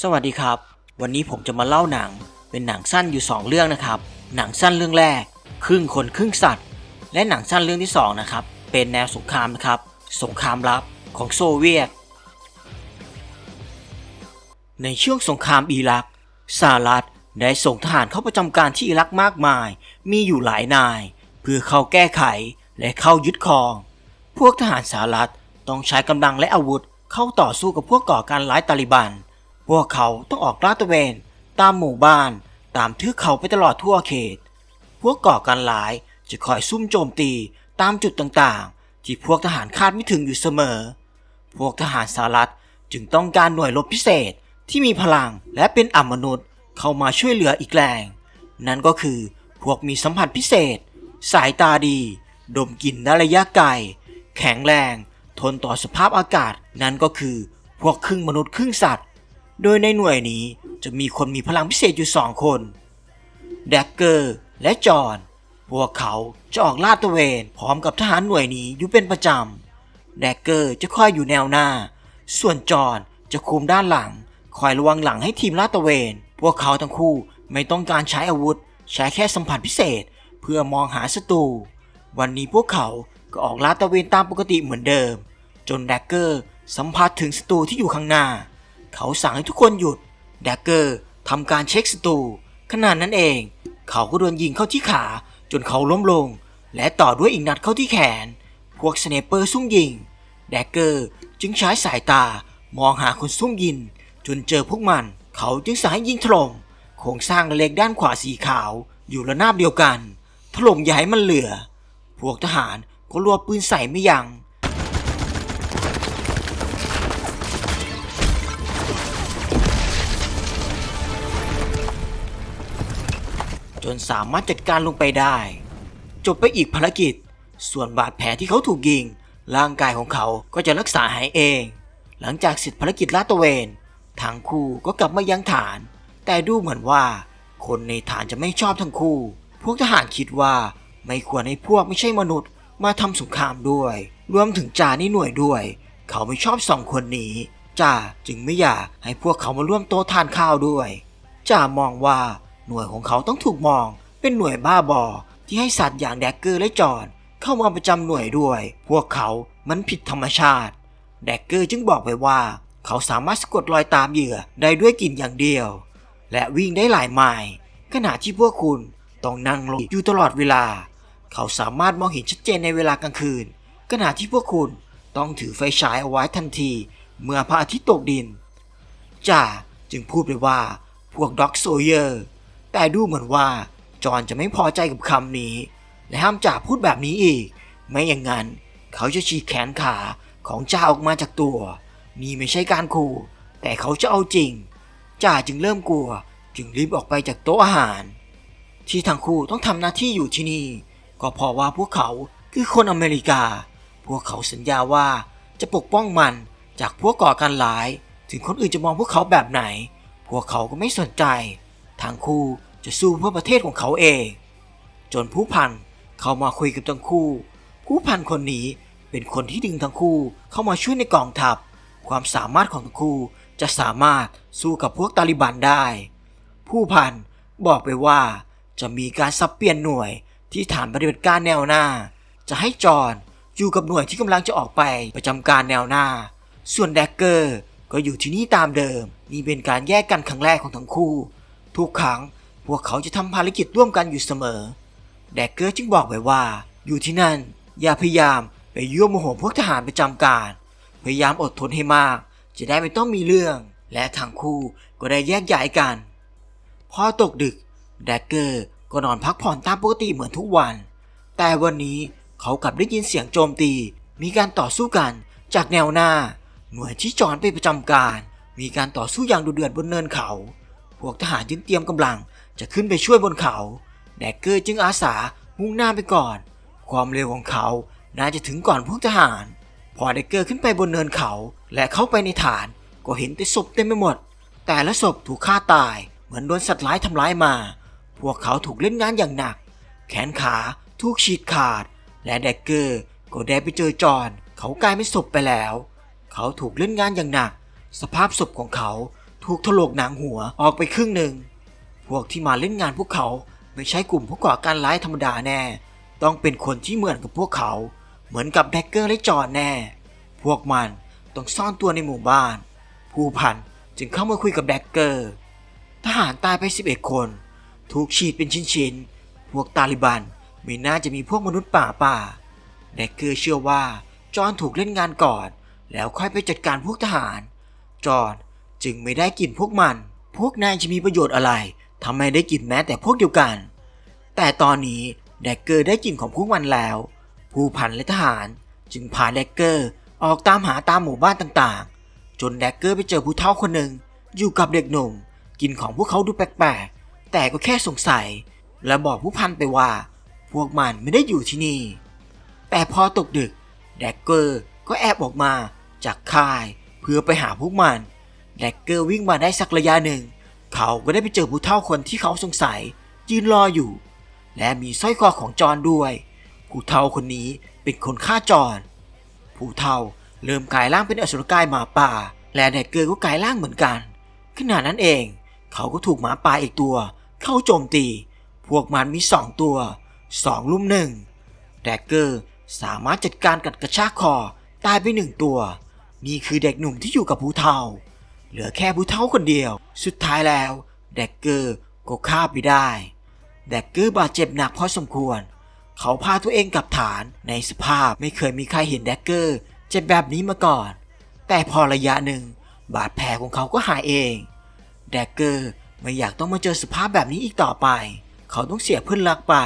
สวัสดีครับ วันนี้ผมจะมาเล่าหนัง เป็นหนังสั้นอยู่ 2 เรื่องนะครับ หนังสั้นเรื่องแรก ครึ่งคนครึ่งสัตว์ และหนังสั้นเรื่องที่2นะครับ เป็นแนวสงครามนะครับ สงครามลับของโซเวียต ในช่วงสงครามอิรักสหรัฐได้ส่งทหารเข้าประจำการที่อิรักมากมาย มีอยู่หลายนาย เพื่อเข้าแก้ไขและเข้ายึดครอง พวกทหารสหรัฐต้องใช้กำลังและอาวุธเข้าต่อสู้กับพวกก่อการร้ายตาลิบัน พวกเขาต้องออกลาดตระเวน ตามหมู่บ้าน ตามทือเขาไปตลอดทั่วเขต พวกก่อการร้ายจะคอยซุ่มโจมตีตามจุดต่างๆ ที่พวกทหารคาดไม่ถึงอยู่เสมอ พวกทหารสหรัฐจึงต้องการหน่วยรบพิเศษที่มีพลังและเป็นอมนุษย์เข้ามาช่วยเหลืออีกแรง นั่นก็คือพวกมีสัมผัสพิเศษ สายตาดี ดมกลิ่นได้ระยะไกล แข็งแรง ทนต่อสภาพอากาศ นั่นก็คือพวกครึ่งมนุษย์ครึ่งสัตว์ โดยในหน่วยนี้จะมีคนมีพลังพิเศษอยู่สองคนแดกเกอร์และจอห์นพวกเขาจะออกลาดตระเวนพร้อมกับทหารหน่วยนี้อยู่เป็นประจำแดกเกอร์จะคอยอยู่แนวหน้า ส่วนจอห์นจะคุมด้านหลัง คอยระวังหลังให้ทีมลาดตระเวน พวกเขาทั้งคู่ไม่ต้องการใช้อาวุธ ใช้แค่สัมผัสพิเศษ เพื่อมองหาศัตรูวันนี้พวกเขาก็ออกลาดตระเวนตามปกติเหมือนเดิม จนแดกเกอร์สัมผัสถึงศัตรูที่อยู่ข้างหน้า เขาสั่งให้ทุกคนหยุดแดกเกอร์ทำการเช็คศัตรูขณะนั้นเอง เขาก็โดนยิงเข้าที่ขาจนเขาล้มลง และต่อด้วยอีกนัดเข้าที่แขน พวกสเนเปอร์ซุ่มยิง แดกเกอร์จึงใช้สายตามองหาคนซุ่มยิง จนเจอพวกมัน เขาจึงสั่งให้ยิงถล่มโครงสร้างเล็กด้านขวาสีขาวอยู่ระนาบเดียวกัน ถล่มอย่าให้มันเหลือ พวกทหารก็รัวปืนใส่ไม่ยัง้ง นสามารถจัดการลงไปได้ จบไปอีกภารกิจ ส่วนบาดแผลที่เขาถูกยิง ร่างกายของเขาก็จะรักษาหายเอง หลังจากเสร็จภารกิจลาดตระเวนทั้งคู่ก็กลับมายังฐาน แต่ดูเหมือนว่า คนในฐานจะไม่ชอบทั้งคู่ พวกทหารคิดว่าไม่ควรให้พวกไม่ใช่มนุษย์ มาทำสงครามด้วย รวมถึงจ่าในหน่วยด้วย เขาไม่ชอบสองคนนี้จ่าจึงไม่อยากให้พวกเขามาร่วมโต๊ะทานข้าวด้วยจ่ามองว่า หน่วยของเขาต้องถูกมอง เป็นหน่วยบ้าบอ ที่ให้สัตว์อย่างแดกเกอร์และจอนเข้ามาประจำหน่วยด้วย พวกเขามันผิดธรรมชาติ แดกเกอร์จึงบอกไปว่า เขาสามารถสะกดรอยตามเหยื่อได้ด้วยกลิ่นอย่างเดียว และวิ่งได้หลายไมล์ขณะที่พวกคุณต้องนั่งลงอยู่ตลอดเวลา เขาสามารถมองเห็นชัดเจนในเวลากลางคืน ขณะที่พวกคุณต้องถือไฟฉายเอาไว้ทันที เมื่อพระอาทิตย์ตกดินจ่าจึงพูดไปว่าพวกด็อกโซเยอร์ แต่ดูเหมือนว่า จอห์นจะไม่พอใจกับคำนี้ และห้ามจ่าพูดแบบนี้อีก ไม่อย่างนั้น เขาจะฉีกแขนขาของจ่าออกมาจากตัว นี่ไม่ใช่การขู่ แต่เขาจะเอาจริง จ่าจึงเริ่มกลัว จึงรีบออกไปจากโต๊ะอาหาร ที่ทั้งคู่ต้องทำหน้าที่อยู่ที่นี่ ก็เพราะว่าพวกเขาคือคนอเมริกา พวกเขาสัญญาว่าจะปกป้องมันจากพวกก่อการร้าย ถึงคนอื่นจะมองพวกเขาแบบไหน พวกเขาก็ไม่สนใจ ทั้งคู่จะสู้เพื่อประเทศของเขาเอง จนผู้พันเข้ามาคุยกับทั้งคู่ ผู้พันคนนี้เป็นคนที่ดึงทั้งคู่เข้ามาช่วยในกองทัพ ความสามารถของทั้งคู่จะสามารถสู้กับพวกตาลิบันได้ ผู้พันบอกไปว่าจะมีการสับเปลี่ยนหน่วยที่ฐานปฏิบัติการแนวหน้า จะให้จอห์นอยู่กับหน่วยที่กำลังจะออกไปประจำการแนวหน้า ส่วนแดกเกอร์ก็อยู่ที่นี่ตามเดิม นี่เป็นการแยกกันครั้งแรกของทั้งคู่ ทุกครั้งพวกเขาจะทำภารกิจร่วมกันอยู่เสมอ แดกเกอร์จึงบอกไว้ว่า อยู่ที่นั่น อย่าพยายามไปยั่วโมโหพวกทหารประจำการ พยายามอดทนให้มาก จะได้ไม่ต้องมีเรื่อง และทั้งคู่ก็ได้แยกย้ายกัน พอตกดึก แดกเกอร์ก็นอนพักผ่อนตามปกติเหมือนทุกวัน แต่วันนี้เขากลับได้ยินเสียงโจมตี มีการต่อสู้กันจากแนวหน้า หน่วยที่จอนไปประจำการ มีการต่อสู้อย่างดุเดือดบนเนินเขา พวกทหารจึงเตรียมกำลังจะขึ้นไปช่วยบนเขา แดกเกอร์จึงอาสามุ่งหน้าไปก่อน ความเร็วของเขาน่าจะถึงก่อนพวกทหาร พอแดกเกอร์ขึ้นไปบนเนินเขา และเข้าไปในฐานก็เห็นแต่ศพเต็มไปหมด แต่ละศพถูกฆ่าตายเหมือนโดนสัตว์ร้ายทำร้ายมา พวกเขาถูกเล่นงานอย่างหนัก แขนขาถูกฉีดขาด และแดกเกอร์ก็ได้ไปเจอจอห์นเขากลายเป็นศพไปแล้ว เขาถูกเล่นงานอย่างหนัก สภาพศพของเขา ถูกถลกหนังหัวออกไปครึ่งหนึ่ง พวกที่มาเล่นงานพวกเขาไม่ใช่กลุ่มผู้ก่อการร้ายธรรมดาแน่ ต้องเป็นคนที่เหมือนกับพวกเขา เหมือนกับแดกเกอร์และจอนแน่ พวกมันต้องซ่อนตัวในหมู่บ้าน ผู้พันจึงเข้ามาคุยกับแดกเกอร์ ทหารตายไป 11 คน ถูกฉีดเป็นชิ้นๆ พวกตาลิบันไม่น่าจะมีพวกมนุษย์ป่าป่าแดกเกอร์เชื่อว่าจอนถูกเล่นงานก่อน แล้วค่อยไปจัดการพวกทหาร จอน จึงไม่ได้กินพวกมัน พวกนายจะมีประโยชน์อะไรทำไมได้กินแม้แต่พวกเดียวกัน แต่ตอนนี้แดกเกอร์ได้กลิ่นของพวกมันแล้ว ผู้พันและทหาร จึงพาแดกเกอร์ออกตามหาตามหมู่บ้านต่างๆ จนแดกเกอร์ไปเจอผู้เฒ่าคนหนึ่งอยู่กับเด็กหนุ่ม กินของพวกเขาดูแปลกๆ แต่ก็แค่สงสัย และบอกผู้พันไปว่า พวกมันไม่ได้อยู่ที่นี่ แต่พอตกดึก แดกเกอร์ก็แอบออกมาจากค่ายเพื่อไปหาพวกมัน แดกเกอร์วิ่งมาได้สักระยะหนึ่ง เขาก็ได้ไปเจอผู้เฒ่าคนที่เขาสงสัย ยืนรออยู่ และมีสร้อยคอของจอนด้วย ผู้เฒ่าคนนี้เป็นคนฆ่าจอนผู้เฒ่าเริ่มกลายร่างเป็นอสุรกายหมาป่า และแดกเกอร์ก็กลายร่างเหมือนกันขณะนั้นเอง เขาก็ถูกหมาป่าอีกตัว เข้าโจมตี พวกมันมีสองตัวสองลุ่มหนึ่งแดกเกอร์สามารถจัดการกัดกระชากคอตายไปหนึ่งตัว นี่คือเด็กหนุ่มที่อยู่กับผู้เฒ่า เหลือแค่ผู้เฒ่าคนเดียว สุดท้ายแล้ว แดกเกอร์ก็ฆ่าไปได้ แดกเกอร์บาดเจ็บหนักพอสมควร เขาพาตัวเองกลับฐานในสภาพไม่เคยมีใครเห็นแดกเกอร์เจ็บแบบนี้มาก่อน แต่พอระยะหนึ่ง บาดแผลของเขาก็หายเอง แดกเกอร์ไม่อยากต้องมาเจอสภาพแบบนี้อีกต่อไป เขาต้องเสียเพื่อนรักไป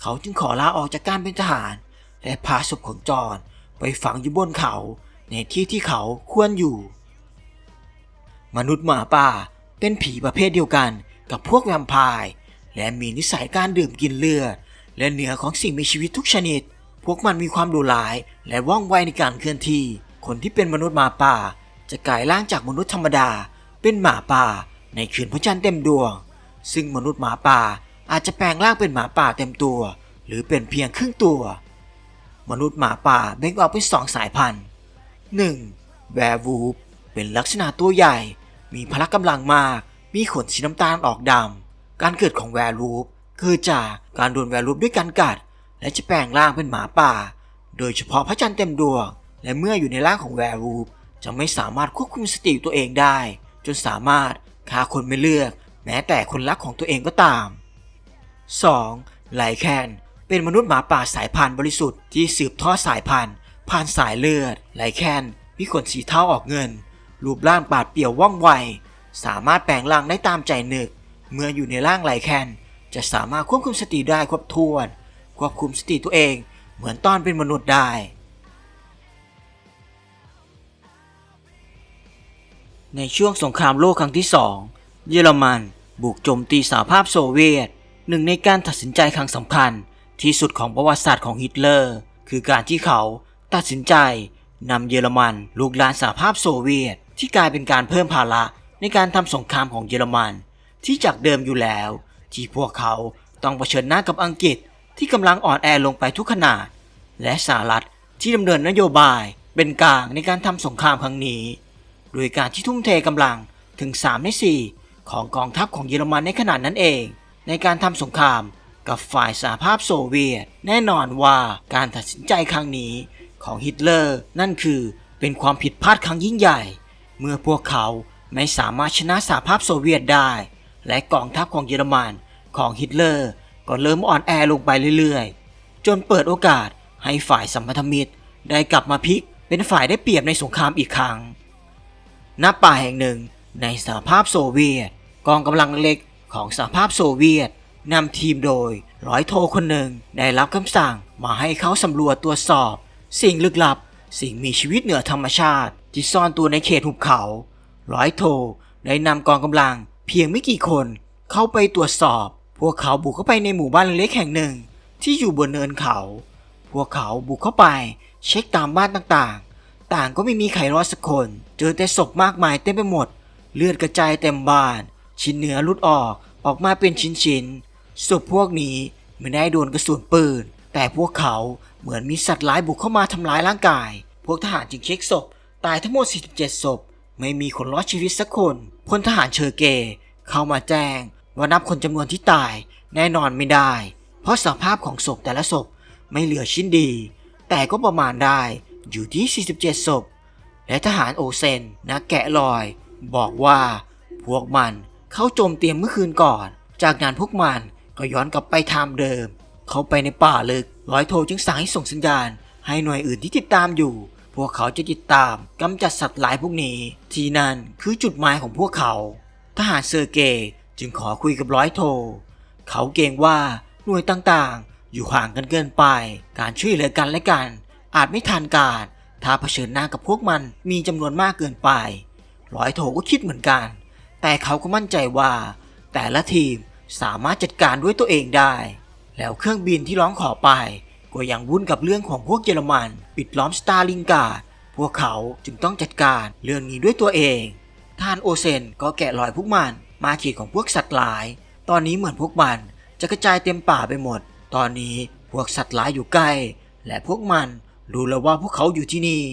เขาจึงขอลาออกจากการเป็นทหาร และพาศพของจอห์นไปฝังอยู่บนเขาในที่ที่เขาควรอยู่ มนุษย์หมาป่า เป็นผีประเภทเดียวกันกับพวกแวมไพร์และมีนิสัยการดื่มกินเลือด และเนื้อของสิ่งมีชีวิตทุกชนิด พวกมันมีความดุร้าย และว่องไวในการเคลื่อนที่ คนที่เป็นมนุษย์หมาป่า จะกลายร่างจากมนุษย์ธรรมดา เป็นหมาป่า ในคืนพระจันทร์เต็มดวง ซึ่งมนุษย์หมาป่าอาจจะแปลงร่างเป็นหมาป่าเต็มตัว หรือเป็นเพียงครึ่งตัว มนุษย์หมาป่าแบ่งออกเป็นสองสายพันธุ์ 1. แวร์วูฟเป็นลักษณะตัวใหญ่ มีพละกำลังมาก มีขนสีน้ำตาลออกดำ การเกิดของแวร์วูฟเกิดจากการโดนแวร์วูฟด้วยการกัด และจะแปลงร่างเป็นหมาป่า โดยเฉพาะพระจันทร์เต็มดวง และเมื่ออยู่ในร่างของแวร์วูฟจะไม่สามารถควบคุมสติตัวเองได้ จนสามารถฆ่าคนไม่เลือก แม้แต่คนรักของตัวเองก็ตาม 2. ไลแคนเป็นมนุษย์หมาป่าสายพันธุ์บริสุทธิ์ที่สืบทอดสายพันธุ์ผ่านสายเลือดไลแคนมีขนสีเทาออกเงิน รูปร่างปาดเปรียวว่องไว สามารถแปลงร่างได้ตามใจนึก เมื่ออยู่ในร่างไลแคนจะสามารถควบคุมสติได้ครบถ้วน ควบคุมสติตัวเองเหมือนตอนเป็นมนุษย์ได้ ในช่วงสงครามโลกครั้งที่สองเยอรมันบุกโจมตีสหภาพโซเวียต หนึ่งในการตัดสินใจครั้งสำคัญที่สุดของประวัติศาสตร์ของฮิตเลอร์ คือการที่เขาตัดสินใจนำเยอรมันลูกลานสหภาพโซเวียต ที่กลายเป็นการเพิ่มภาระในการทำสงครามของเยอรมัน ที่จากเดิมอยู่แล้ว ที่พวกเขาต้องเผชิญหน้ากับอังกฤษที่กำลังอ่อนแอลงไปทุกขนาด และสหรัฐที่ดำเนินนโยบายเป็นกลางในการทำสงครามครั้งนี้ โดยการที่ทุ่มเทกำลังถึง 3 ใน 4 ของกองทัพของเยอรมันในขณะนั้นเอง ในการทำสงครามกับฝ่ายสหภาพโซเวียต แน่นอนว่าการตัดสินใจครั้งนี้ของฮิตเลอร์นั่นคือเป็นความผิดพลาดครั้งยิ่งใหญ่ เมื่อพวกเขาไม่สามารถชนะสหภาพโซเวียตได้ และกองทัพของเยอรมันของฮิตเลอร์ก็เริ่มอ่อนแอลงไปเรื่อยๆ จนเปิดโอกาสให้ฝ่ายสัมพันธมิตรได้กลับมาพลิกเป็นฝ่ายได้เปรียบในสงครามอีกครั้ง ณ ป่าแห่งหนึ่งในสหภาพโซเวียต กองกำลังเล็กของสหภาพโซเวียตนำทีมโดยร้อยโทคนหนึ่งได้รับคำสั่งมาให้เขาสำรวจตรวจสอบ สิ่งลึกลับ สิ่งมีชีวิตเหนือธรรมชาติ ที่ซ่อนตัวในเขตหุบเขา ร้อยโทได้นำกองกำลังเพียงไม่กี่คนเข้าไปตรวจสอบ พวกเขาบุกเข้าไปในหมู่บ้านเล็กแห่งหนึ่ง ที่อยู่บนเนินเขา พวกเขาบุกเข้าไปเช็คตามบ้านต่างๆ ต่างก็ไม่มีใครรอดสักคน เจอแต่ศพมากมายเต็มไปหมด เลือดกระจายเต็มบ้าน ชิ้นเนื้อหลุดออกออกมาเป็นชิ้นๆ ศพพวกนี้ไม่ได้โดนกระสุนปืน แต่พวกเขาเหมือนมีสัตว์ร้ายบุกเข้ามาทำร้ายร่างกาย พวกทหารจึงเช็คศพ ตายทั้งหมด 47 ศพ ไม่มีคนรอดชีวิตสักคนพลทหารเชอร์เก เข้ามาแจ้งว่านับคนจำนวนที่ตายแน่นอนไม่ได้ เพราะสภาพของศพแต่ละศพไม่เหลือชิ้นดี แต่ก็ประมาณได้อยู่ที่ 47 ศพ และทหารโอเซนนักแกะรอย บอกว่า พวกมันเข้าโจมเตียมเมื่อคืนก่อน จากนั้นพวกมันก็ย้อนกลับไปทำเดิม เข้าไปในป่าลึกร้อยโทจึงสั่งให้ส่งสัญญาณ ให้หน่วยอื่นที่ติดตามอยู่ พวกเขาจะติดตามกำจัดสัตว์หลายพวกนี้ ที่นั่นคือจุดหมายของพวกเขา ทหารเซอร์เกย์จึงขอคุยกับร้อยโท เขาเกรงว่าหน่วยต่างๆ อยู่ห่างกันเกินไป การช่วยเหลือกันและกัน อาจไม่ทันการ ถ้าเผชิญหน้ากับพวกมันมีจำนวนมากเกินไป ร้อยโทก็คิดเหมือนกัน แต่เขาก็มั่นใจว่า แต่ละทีมสามารถจัดการด้วยตัวเองได้ แล้วเครื่องบินที่ร้องขอไป ก็ยังวุ่นกับเรื่องของพวกเยอรมัน ปิดล้อมสตาลิงการ์ดพวกเขาจึงต้องจัดการเรื่องนี้ด้วยตัวเองท่านโอเซนก็แกะรอยพวกมัน มาขีดของพวกสัตว์หลาย ตอนนี้เหมือนพวกมันจะกระจายเต็มป่าไปหมด ตอนนี้พวกสัตว์หลายอยู่ใกล้ และพวกมันรู้แล้วว่าพวกเขาอยู่ที่นี่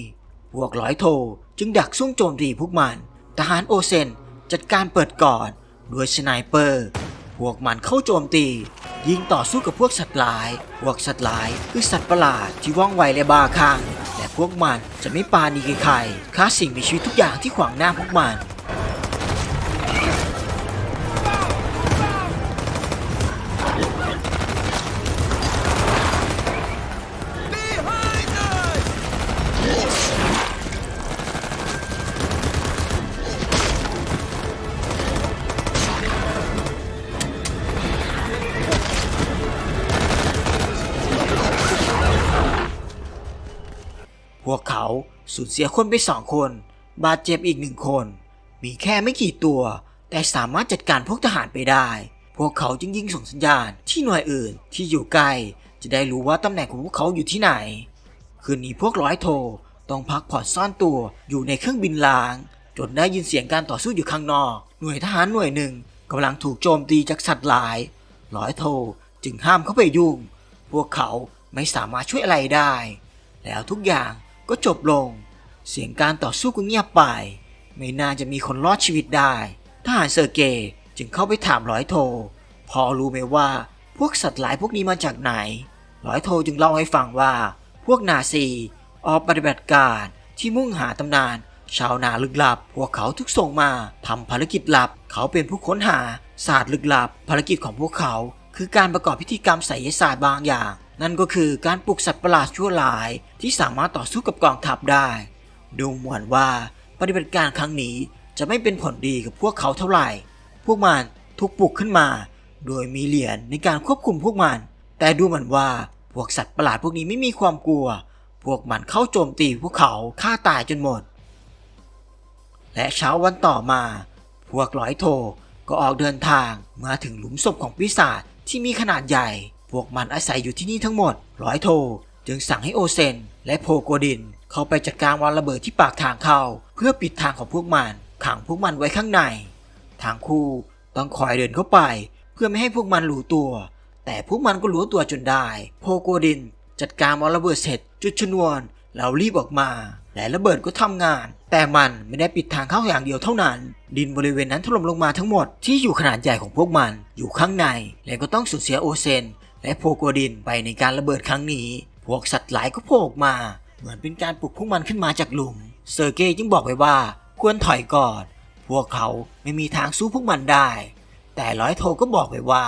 พวกร้อยโทจึงดักซุ่มโจมตีพวกมัน ทหารโอเซนจัดการเปิดก่อนด้วยสไนเปอร์ พวกมันเข้าโจมตี ยิงต่อสู้กับพวกสัตว์ลาย พวกสัตว์ลายคือสัตว์ประหลาดที่ว่องไวและบ้าคลั่งและพวกมันจะไม่ปาณีใครๆฆ่าสิ่งมีชีวิตทุกอย่างที่ขวางหน้าพวกมัน สูญเสียคนไปสองคน บาดเจ็บอีกหนึ่งคน มีแค่ไม่กี่ตัว แต่สามารถจัดการพวกทหารไปได้ พวกเขาจึงยิงส่งสัญญาณที่หน่วยอื่นที่อยู่ใกล้จะได้รู้ว่าตำแหน่งของพวกเขาอยู่ที่ไหน คืนนี้พวกร้อยโทต้องพักผ่อนซ่อนตัวอยู่ในเครื่องบินล้าง จนได้ยินเสียงการต่อสู้อยู่ข้างนอก หน่วยทหารหน่วยหนึ่งกำลังถูกโจมตีจากสัตว์หลาย ร้อยโทจึงห้ามเข้าไปยุ่ง พวกเขาไม่สามารถช่วยอะไรได้ แล้วทุกอย่าง ก็จบลง เสียงการต่อสู้ก็เงียบไป ไม่น่าจะมีคนรอดชีวิตได้ทหารเซอร์เกย์จึงเข้าไปถามร้อยโท พอรู้ไหมว่าพวกสัตว์หลายพวกนี้มาจากไหน ร้อยโทจึงเล่าให้ฟังว่า พวกนาซีออกปฏิบัติการที่มุ่งหาตำนาน ชาวนาลึกลับ พวกเขาทุกส่งมาทำภารกิจลับ เขาเป็นผู้ค้นหาศาสตร์ลึกลับ ภารกิจของพวกเขา คือการประกอบพิธีกรรมไสยศาสตร์บางอย่าง นั่นก็คือการปลุกสัตว์ประหลาดชั่วร้ายที่สามารถต่อสู้กับกองทัพได้ ดูเหมือนว่าปฏิบัติการครั้งนี้จะไม่เป็นผลดีกับพวกเขาเท่าไหร่ พวกมันถูกปลุกขึ้นมา โดยมีเหรียญในการควบคุมพวกมัน แต่ดูเหมือนว่าพวกสัตว์ประหลาดพวกนี้ไม่มีความกลัว พวกมันเข้าโจมตีพวกเขาฆ่าตายจนหมด และเช้าวันต่อมา พวกร้อยโทก็ออกเดินทางมาถึงหลุมศพของปีศาจที่มีขนาดใหญ่ พวกมันอาศัยอยู่ที่นี่ทั้งหมด ร้อยโท จึงสั่งให้โอเซน และโพโกดิน เข้าไปจัดการวางระเบิดที่ปากทางเข้า เพื่อปิดทางของพวกมัน ขังพวกมันไว้ข้างใน ทางคู่ต้องคอยเดินเข้าไป เพื่อไม่ให้พวกมันรู้ตัว แต่พวกมันก็รู้ตัวจนได้ โพโกดิน จัดการวางระเบิดเสร็จ จุดชนวนแล้วรีบออกมา และระเบิดก็ทำงาน แต่มันไม่ได้ปิดทางเข้าอย่างเดียวเท่านั้น ดินบริเวณนั้นถล่มลงมาทั้งหมดที่อยู่ขนาดใหญ่ของพวกมันอยู่ข้างใน และก็ต้องสูญเสียโอเซน และโพโกดินไปในการระเบิดครั้งนี้ พวกสัตว์หลายก็โผล่ออกมา เหมือนเป็นการปลุกพวกมันขึ้นมาจากหลุม เซอร์เกย์จึงบอกไว้ว่าควรถอยก่อน พวกเขาไม่มีทางสู้พวกมันได้ แต่ร้อยโทก็บอกไว้ว่า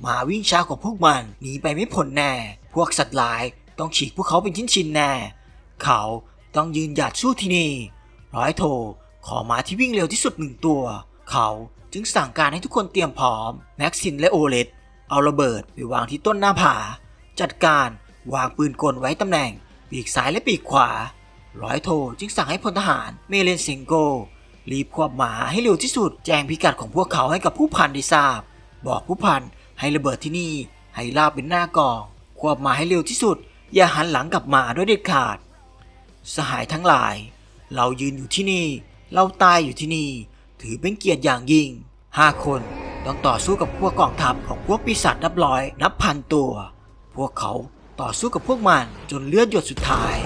หมาวิ่งช้ากว่าพวกมันหนีไปไม่พ้นแน่ พวกสัตว์หลายต้องฉีกพวกเขาเป็นชิ้นๆแน่ เขาต้องยืนหยัดสู้ที่นี่ ร้อยโทขอมาที่วิ่งเร็วที่สุดหนึ่งตัว เขาจึงสั่งการให้ทุกคนเตรียมพร้อม แม็กซินและโอเลต เอาระเบิดไปวางที่ต้นหน้าผา จัดการวางปืนกลไว้ตำแหน่ง ปีกซ้ายและปีกขวา ร้อยโทจึงสั่งให้พลทหารเมเลนเซงโก รีบควบหมาให้เร็วที่สุด แจ้งพิกัดของพวกเขาให้กับผู้พันได้ทราบ บอกผู้พันให้ระเบิดที่นี่ ให้ลาบเป็นหน้ากอง ควบหมาให้เร็วที่สุด อย่าหันหลังกลับมาด้วยเด็ดขาด สหายทั้งหลาย เรายืนอยู่ที่นี่ เราตายอยู่ที่นี่ ถือเป็นเกียรติอย่างยิ่งห้าคน ต้องต่อสู้กับพวกกองทัพของพวกปีศาจนับร้อย นับพันตัว พวกเขาต่อสู้กับพวกมันจนเลือดหยดสุดท้าย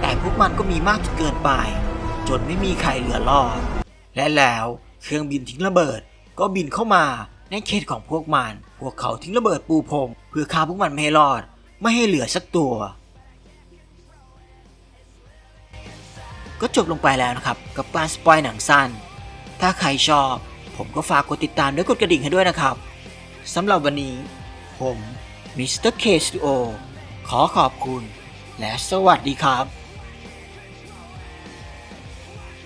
แต่พวกมันก็มีมากจนเกินไป จนไม่มีใครเหลือรอด และแล้วเครื่องบินทิ้งระเบิด ก็บินเข้ามาในเขตของพวกมัน พวกเขาทิ้งระเบิดปูพรมเพื่อฆ่าพวกมันไม่ให้รอด ไม่ให้เหลือสักตัว ก็จบลงไปแล้วนะครับ กับการสปอยหนังสั้น ถ้าใครชอบ ผมก็ฝากกดติดตามและกดกระดิ่งให้ด้วยนะครับสำหรับวันนี้ ผมมิสเตอร์เคสตูโอขอขอบคุณ และสวัสดีครับ